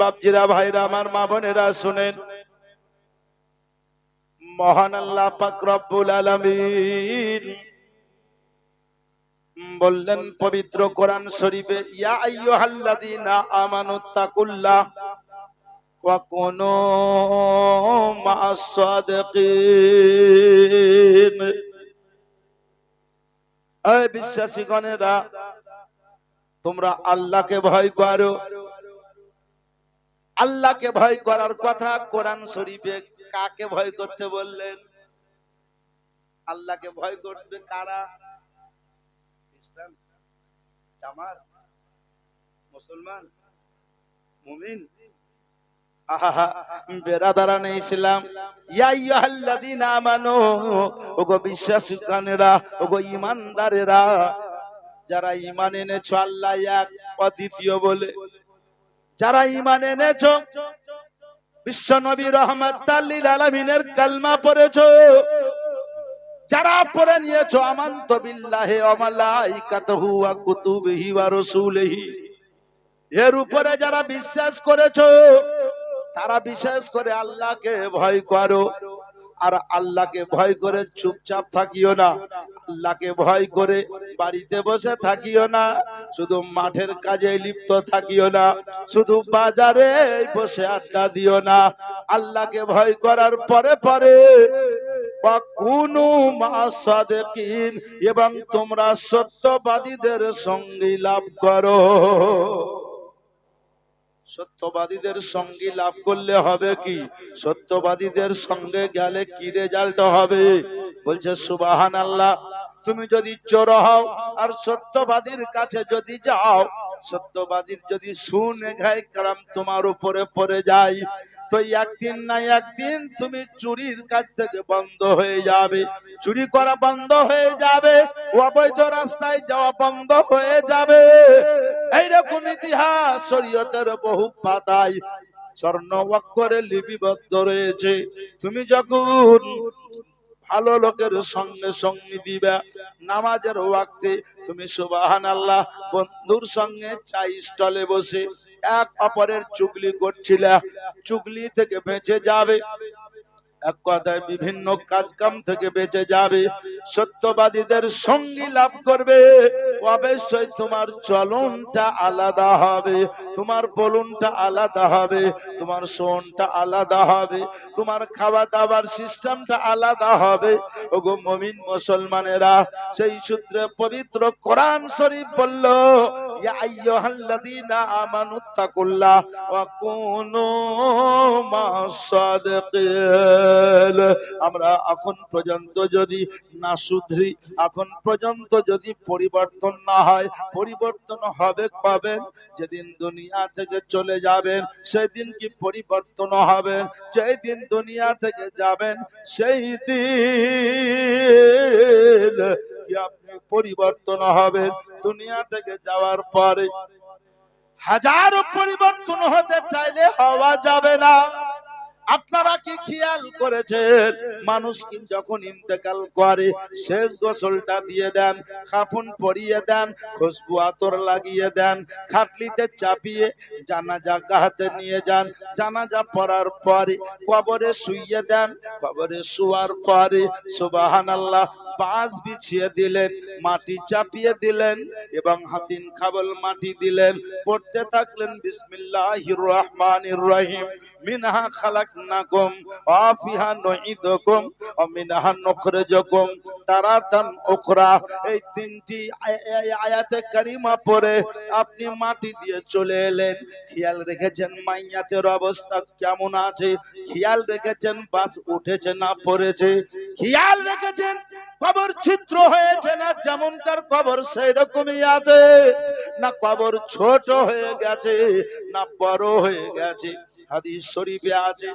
বাপজিরা, ভাইরা, আমার মা বোনেরা, শুনেন। মহান আল্লাহ পাক রব্বুল আলামিন বললেন পবিত্র কোরআন শরীফে, ইয়া আইয়ুহাল্লাযীনা আমানুত্তাকুল্লাহ ওয়া কুনু মা'আস এই বিশ্বাসীগণেরা, তোমরা আল্লাহকে ভয় করো। আল্লাহকে ভয় করার কথা কোরআন শরীফে কাকে ভয় করতে বললেন? আল্লাহকে ভয় করবে কারা? খ্রিস্টান? জামাত? মুসলমান? মুমিন? বেরাদারান ইসলাম। ইয়া আইয়ুহাল্লাযীনা আমানু, ওগো বিশ্বাসীগণেরা, ওগো ঈমানদারেরা যারা ঈমান এনেছো আল্লাহ এক অদ্বিতীয় বলে। যারা ইমান এনেছ, বিশ্ব নবী রহমাতাল্লিল আলমিনের কালমা পড়েছ। যারা পড়ে নিয়েছ, আমান্ত বিল্লাহে ওয়া মালাইকাতুহু ওয়া কুতুবিহি ওয়া রাসূলিহি। এর উপরে যারা বিশ্বাস করেছ, তারা বিশ্বাস করে আল্লাহকে ভয় করো। আর আল্লাহকে ভয় করে চুপচাপ থাকিও না। আল্লাহকে ভয় করে বাড়িতে বসে থাকিও না। শুধু মাঠের কাজে লিপ্ত থাকিও না। শুধু বাজারে বসে আড্ডা দিও না। আল্লাহকে ভয় করার পরে পরে এবং তোমরা সত্যবাদীদের সঙ্গী লাভ করো। সত্যবাদীদের সঙ্গে লাভ করলে হবে কি? সত্যবাদীদের সঙ্গে গেলে কি রেজাল্ট হবে? বলছে সুবাহান আল্লাহ তুমি যদি চোর হও আর সত্যবাদীর কাছে যদি যাও, সত্যবাদীর যদি শুনে ঘায় কারাম তোমার উপরে পড়ে যায় তো একদিন না একদিন তুমি চুরির কাজ থেকে বন্ধ হয়ে যাবে। চুরি করা বন্ধ হয়ে যাবে, অবৈধ রাস্তায় যাওয়া বন্ধ হয়ে যাবে। এইরকম ইতিহাস শরীয়তের বহু পাতায় স্বর্ণ অক্ষরে লিপিবদ্ধ রয়েছে। তুমি যখন ভালো লোকের সঙ্গে সঙ্গী দিবা, নামাজের ওয়াক্তে তুমি সুবাহান আল্লাহ বন্ধুর সঙ্গে চাই স্টলে বসে এক অপরের চুগলি করছিলে চুগলি থেকে বেঁচে যাবে। এক কথায় বিভিন্ন কাজ কাম থেকে বেঁচে যাবে। সত্যবাদীদের সঙ্গী লাভ করবে। অবশ্যই তোমার চলনটা আলাদা হবে। তোমার বলুনটা আলাদা হবে। তোমার শোনটা আলাদা হবে। তোমার খাওয়া দাওয়ার সিস্টেমটা আলাদা হবে। ওগো মমিন মুসলমানেরা, সেই সূত্রে পবিত্র কোরআন শরীফ বলল ইয়া আইয়ুহাল্লাযীনা আমানুত্তাকুল্লাহ ওয়া কুনু মাসাদিকিন আমরা এখন পর্যন্ত যদি না শুধরি, এখন পর্যন্ত যদি পরিবর্তন না হয়, পরিবর্তন হবে কবে? যেদিন দুনিয়া থেকে চলে যাবেন, সেদিন কি পরিবর্তন হবে? যেই দিন দুনিয়া থেকে যাবেন, সেই দিন পরিবর্তন হবে দুনিয়া থেকে যাওয়ার পরে। হাজারো পরিবর্তন হতে চাইলে হওয়া যাবে না। আপনারা কি খেয়াল করেছেন? মানুষ কি যখন ইন্তেকাল করে, শেষ গোসলটা দিয়ে দেন কাফন পরিয়ে দেন, খুশবু আতর লাগিয়ে দেন, খাটলিতে চাপিয়ে জানাজা গাহাতে নিয়ে যান, জানাজা পড়ার পরে কবরে শুইয়ে দেন, কবরে শুয়ার পরে সুবাহান আল্লাহ বাঁশ বিছিয়ে দিলেন, মাটি চাপিয়ে দিলেন এবং হাতিন খাবল মাটি দিলেন। পড়তে থাকলেন, বিসমিল্লাহির রহমানির রহিম। মিনহা খালাকনাকুম ওয়া ফিহা নুঈদুকুম ওয়া মিনহা নুখরিজুকুম। তারাতান উখরা, এই তিনটি আয়- আয়- আয়াতে কারিমা পড়ে আপনি মাটি দিয়ে চলে এলেন। খেয়াল রেখেছেন মাইয়াতের অবস্থা কেমন আছে? খেয়াল রেখেছেন বাস উঠেছে না পড়েছে? খেয়াল রেখেছেন কবর চিত্র হয়েছে না যেমনকার কবর সেই রকমই আছে। না কবর ছোট হয়ে গেছে, না বড় হয়ে গেছে, হাদিস শরীফে আছে।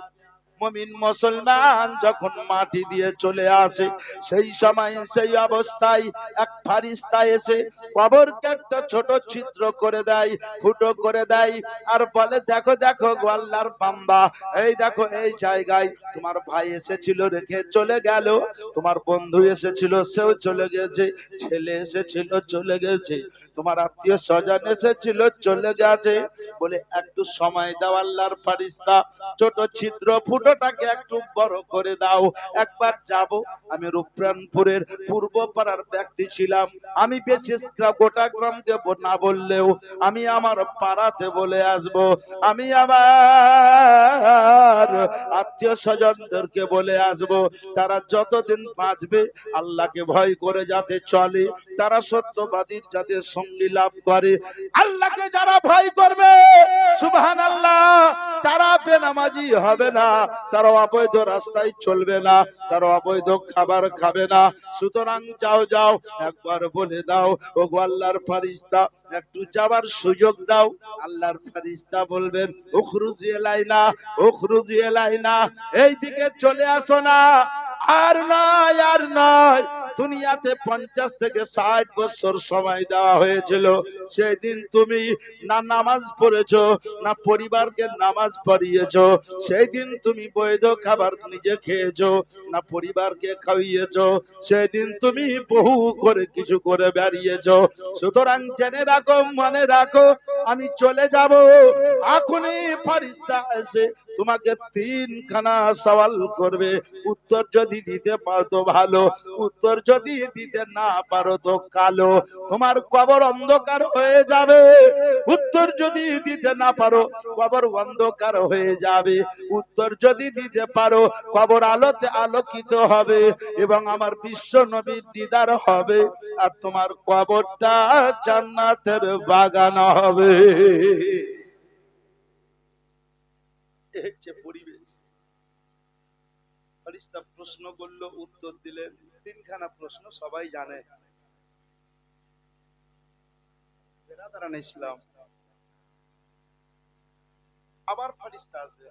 মমিন মুসলমান যখন মাটি দিয়ে চলে আসে, সেই সময় সেই অবস্থায় এক ফারিস্তা এসে কবরকে একটা ছোট ছিদ্র করে দেয়, ফুটো করে দেয় আর বলে, দেখো দেখো গোয়াল্লার পাম্বা এই দেখো, এই জায়গায় তোমার ভাই এসেছিল রেখে চলে গেল, তোমার বন্ধু এসেছিল, সেও চলে গেছে, ছেলে এসেছিল, চলে গেছে, তোমার আত্মীয় স্বজন এসেছিল, চলে গেছে। বলে, একটু সময় দাও আল্লাহর ফারিস্তা, ছোট ছিদ্র ফুটোটাকে একটু বড় করে দাও। একবার যাব। আমি রূপরানপুরের পূর্ব পাড়ার ব্যক্তি ছিলাম। আমি গ্রাম- গোটা গ্রামকে না বললেও আমি আমার পাড়াতে বলে আসব। আমি আমার আত্মীয় স্বজনদেরকে বলে আসব। তারা যতদিন বাঁচবে, আল্লাহকে ভয় করে যাতে চলে। তারা সত্যবাদীর যাতে সঙ্গী লাভ করে। আল্লাহকে যারা ভয় করবে সুবহান আল্লাহ বেনামাজি হবে না তারা অবৈধ রাস্তায় চলবে না তারা অবৈধ খাবার খাবে না। সুতরাং যাও যাও, একবার বলে দাও ও আল্লাহর ফারিস্তা একটু যাবার সুযোগ দাও। আল্লাহর ফারিস্তা বলবেন, উখরুজি এলাইনা উখরুজি এলাইনা এই দিকে চলে আসো না। আর নয় আর নয় দুনিয়াতে পঞ্চাশ থেকে ষাট বছর সময় দেওয়া হয়েছিল। সেই দিন তুমি না নামাজ পড়েছো, না পরিবারকে নামাজ পড়িয়েছো। সেই দিন তুমি বৈধ খাবার নিজে খেয়েছো, না পরিবারকে খাইয়েছো। সেই দিন তুমি বহু করে কিছু করে বেরিয়েছো সুতরাং জেনে রাখো, মনে রাখো, আমি চলে যাব। এখনই ফারিস্তা এসে তোমাকে তিনখানা সওয়াল করবে। উত্তর যদি দিতে পারতো ভালো, উত্তর যদি দিতে না পারো তো কালো, তোমার কবর অন্ধকার হয়ে যাবে। উত্তর যদি দিতে না পারো, কবর অন্ধকার হয়ে যাবে। উত্তর যদি দিতে পারো, কবর আলোতে আলোকিত হবে এবং আমার বিশ্ব নবীর দিদার হবে আর তোমার কবরটা জান্নাতের বাগান হবে। পরিবেশ। প্রশ্ন করল, উত্তর দিলেন। তিনখানা প্রশ্ন সবাই জানে। ইসলাম আবার ফারিস্তা আসবে।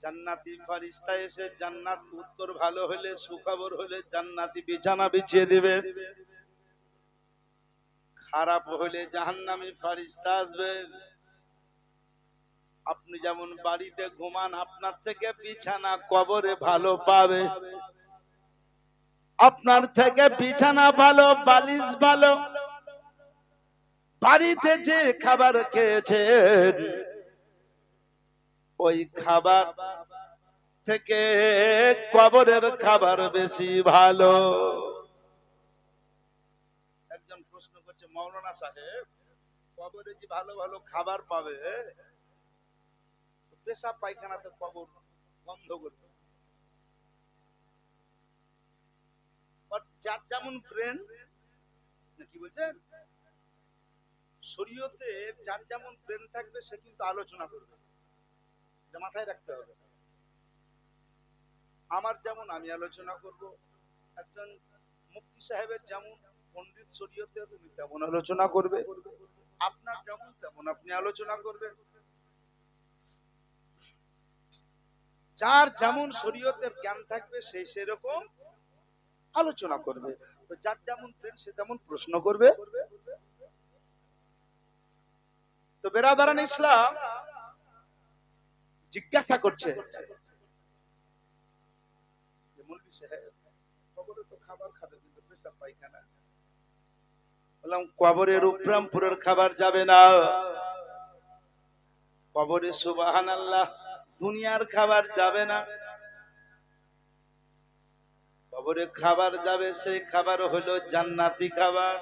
জান্নাতি ফারিস্তা এসে জান্নাত উত্তর ভালো হলে, সুখবর হলে জান্নাতি বিছানা বিছিয়ে দিবে। খারাপ হলে জাহান্নামি ফারিস্তা আসবেন আপনি যেমন বাড়িতে ঘুমান, আপনার থেকে বিছানা কবরে ভালো পাবে। আপনার থেকে বিছানা ভালো, বালিশ ভালো। বাড়িতে যে খাবার খেয়েছেন, ওই খাবার থেকে কবরের খাবার বেশি ভালো। একজন প্রশ্ন করছে, মৌলানা সাহেব, কবরে যে ভালো ভালো খাবার পাবে? পেশাব পায়খানাতে কবর বন্ধ করবে। যার যেমন ব্রেন কি বলছেন শরীয়তে যার যেমন ব্রেন থাকবে, সে কিন্তু আলোচনা করবে। মাথায় রাখতে হবে। আমার যেমন, আমি আলোচনা করব। একজন মুক্তি সাহেবের যেমন পণ্ডিত শরীয়তে তুমি তেমন আলোচনা করবে। আপনার যেমন, তেমন আপনি আলোচনা করবেন। যার যেমন শরীয়তের জ্ঞান থাকবে সেই সেরকম আলোচনা করবে। তো যার যেমন ব্রেন সে তেমন প্রশ্ন করবে। তো বেরাদারান ইসলাম জিজ্ঞাসা করছে। কবরের উপরামপুরের খাবার যাবে না। কবরে সুবাহান আল্লাহ দুনিয়ার খাবার যাবে না। কবরে খাবার যাবে, সেই খাবার হলো জান্নাতি খাবার।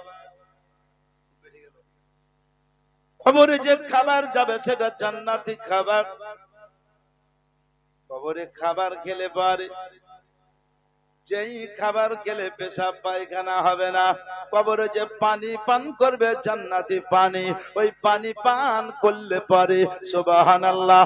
কবরে যে খাবার যাবে, সেটা জান্নাতি খাবার। কবরে খাবার খেলে পারে। যেই খাবার খেলে পেশাব পায়খানা হবে না। কবরে যে পানি পান করবে, জান্নাতি পানি, ওই পানি পান করলে পারে। সুবহানাল্লাহ।